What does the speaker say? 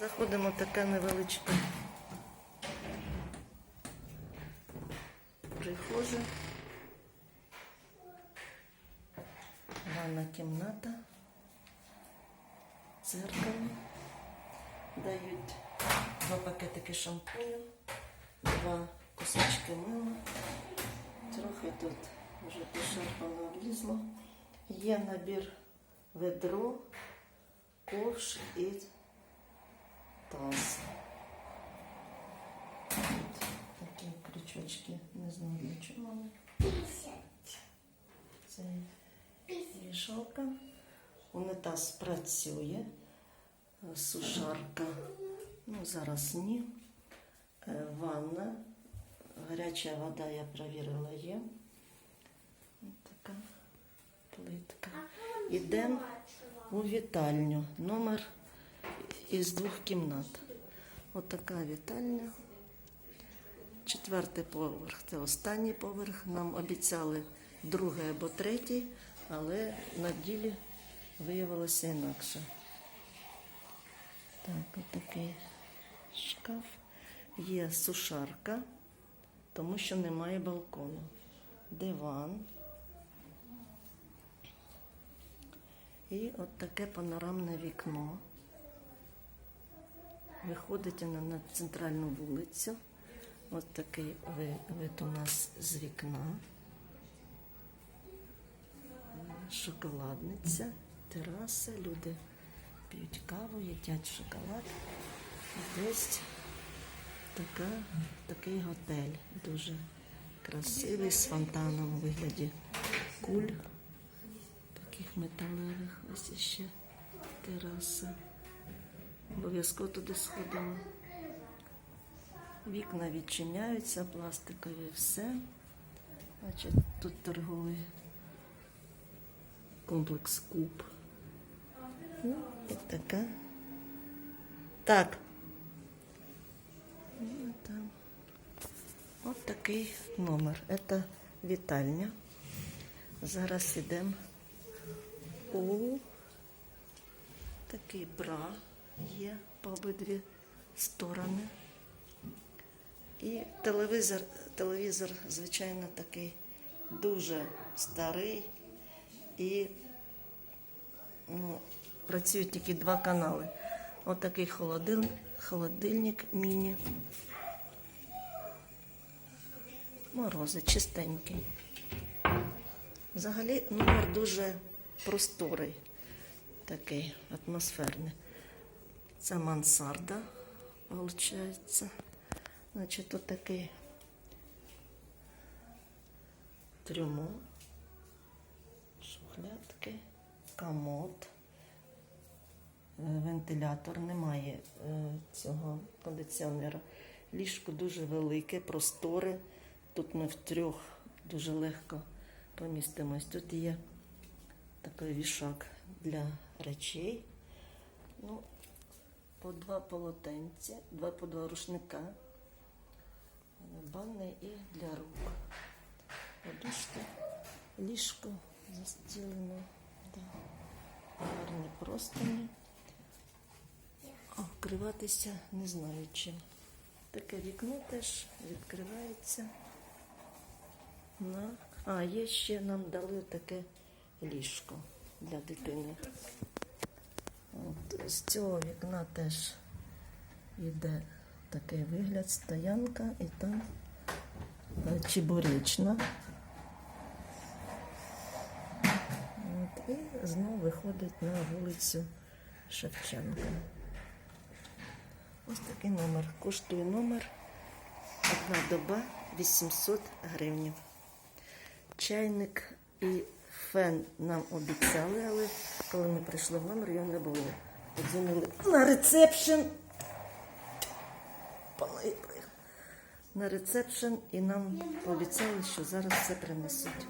Заходимо в таке невеличке прихожа. Ванна кімната. Дзеркало. Дають два пакетики шампуню, два кусочки мила. Трохи тут вже пошарпано влізло. Є набір ведро, ковш і таз. Такі крючочки, не знаю для чого. Це вішалка. Унитаз працює. Сушарка. Ну, зараз ні. Е, Ванна. Гаряча вода, я перевірила, є. Ось така плитка. Ідемо у вітальню. Номер із двох кімнат. Ось така вітальня. Четвертий поверх це останній поверх. Нам обіцяли другий або третій, але на ділі виявилося інакше. Так, отакий шкаф. Є сушарка, тому що немає балкону. Диван. І от таке панорамне вікно. Виходите на, на центральну вулицю. От такий вид у нас з вікна. Шоколадниця, тераса, люди п'ють каву, їдять шоколад. Десь така, такий готель, дуже красивий, з фонтаном у вигляді куль, таких металевих. Ось іще тераса. Обов'язково туди сходимо. Вікна відчиняються, пластикові все. Значить, тут торговий комплекс Куб. Ну, і така. Так. Ну. От такий номер. Це вітальня. Зараз йдемо у такий бра є по обидві сторони. І телевізор, телевізор, звичайно, такий дуже старий і ну, працюють тільки два канали. Отакий холодил, холодильник міні. Морози чистенький. Взагалі номер дуже просторий, такий атмосферний. Це мансарда, виходить. Значить, тут такий трюмо, шухлядки, комод, е, вентилятор, немає е, цього кондиціонера. Ліжко дуже велике, просторе. Тут ми втрьох дуже легко помістимось. Тут є такий вішак для речей. Ну, по два полотенці, два по два рушника. Банне і для рук. Подушка, ліжко застілено. Да. Гарні простині. Вкриватися не знаю чим. Таке вікно теж відкривається. На... А, є ще нам дали таке ліжко для дитини. З цього вікна теж йде такий вигляд, стоянка і там е, чебуречна. От, і знову виходить на вулицю Шевченка. Ось такий номер. Коштує номер. Одна доба 800 гривень. Чайник і фен нам обіцяли, але коли ми прийшли в номер, його не було. Подзвонили на рецепшн. На рецепшн і нам пообіцяли, що зараз все принесуть.